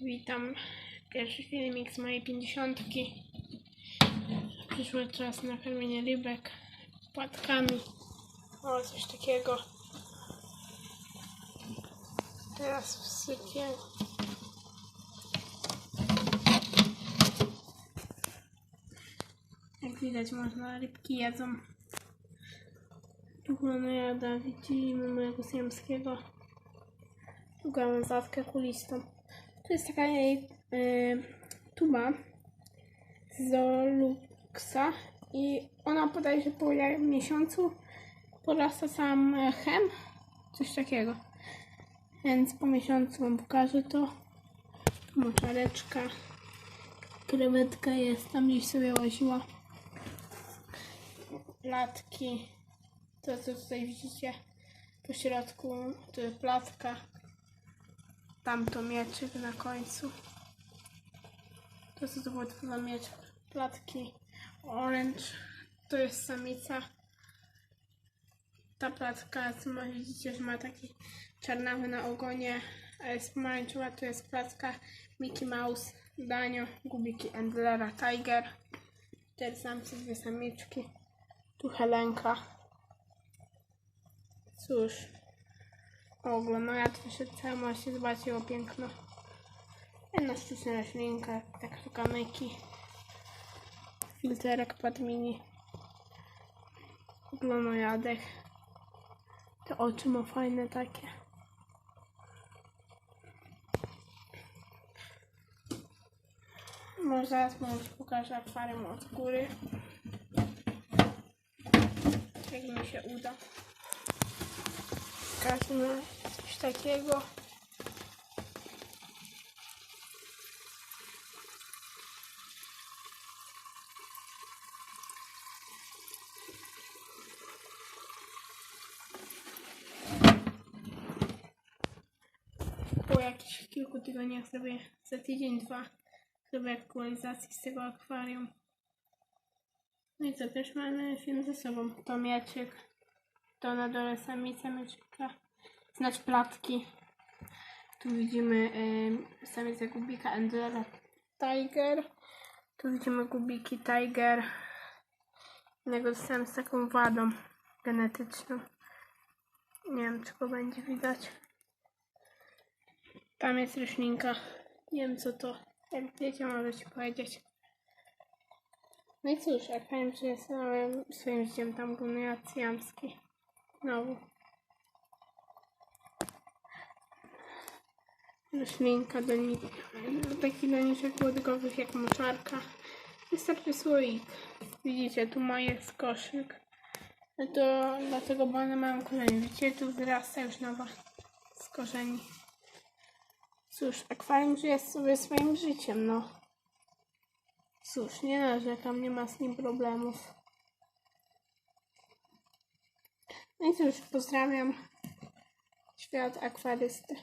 Witam. Pierwszy filmik z mojej pięćdziesiątki. Przyszły czas na karmienie rybek płatkami. O, coś takiego. Teraz wsypię. Jak widać, można rybki jedzą. Tu jada, widzimy mojego siamskiego. Tu mam zatkę kulistą. Tu jest taka jej y, tuba z Zoluxa i ona podaje, że po miesiącu porasta sam e, chem, coś takiego. Więc po miesiącu wam pokażę to. Moczareczka, krewetka jest, tam gdzieś sobie łaziła. Platki, to co tutaj widzicie po środku, to jest platka. Tam to mieczyk na końcu. To co to było za miecz? Platki orange. To jest samica. Ta platka, co widzicie, że ma taki czarnawy na ogonie, a jest pomarańczowa, to jest platka Mickey Mouse, Danio, Gubiki Endlera, Tiger. Cztery samce, dwie samiczki. Tu Helenka. Cóż, Ogólnie moja to się cała możecie zobaczyć o piękno. Jedna sztuczna roślinka, tak tu kamyki. Filterek pod mini. Glonojadek. Te oczy ma fajne takie. Może zaraz może pokażę akwarium od góry. Jak mi się uda. Pokażmy coś takiego. Po jakichś kilku tygodniach zrobię za tydzień, dwa zrobię aktualizacji z tego akwarium. No i co, też mamy film ze sobą. To mieczyk, to na dole samica mieczyka, znać platki. Tu widzimy y, samicę gubika Endlera Tiger. Tu widzimy gubiki Tiger. Innego dostałem z taką wadą genetyczną. Nie wiem, czy go będzie widać. Tam jest roślinka. Nie wiem, co to. Jak wiecie, mogę ci powiedzieć. No i cóż, jak powiem, że jestem swoim życiem tam jamski. Znowu. Roślinka, doni... taki doniczek łodygowych jak moczarka. Wystarczy słoik. Widzicie, tu ma jest koszyk. No to dlatego, bo one mają korzenie. Widzicie, tu wyrasta już nowa z korzeni. Cóż, akwarium żyje sobie swoim życiem, no. Cóż, nie narzekam, nie ma z nim problemów. No i cóż, pozdrawiam świat akwarysty.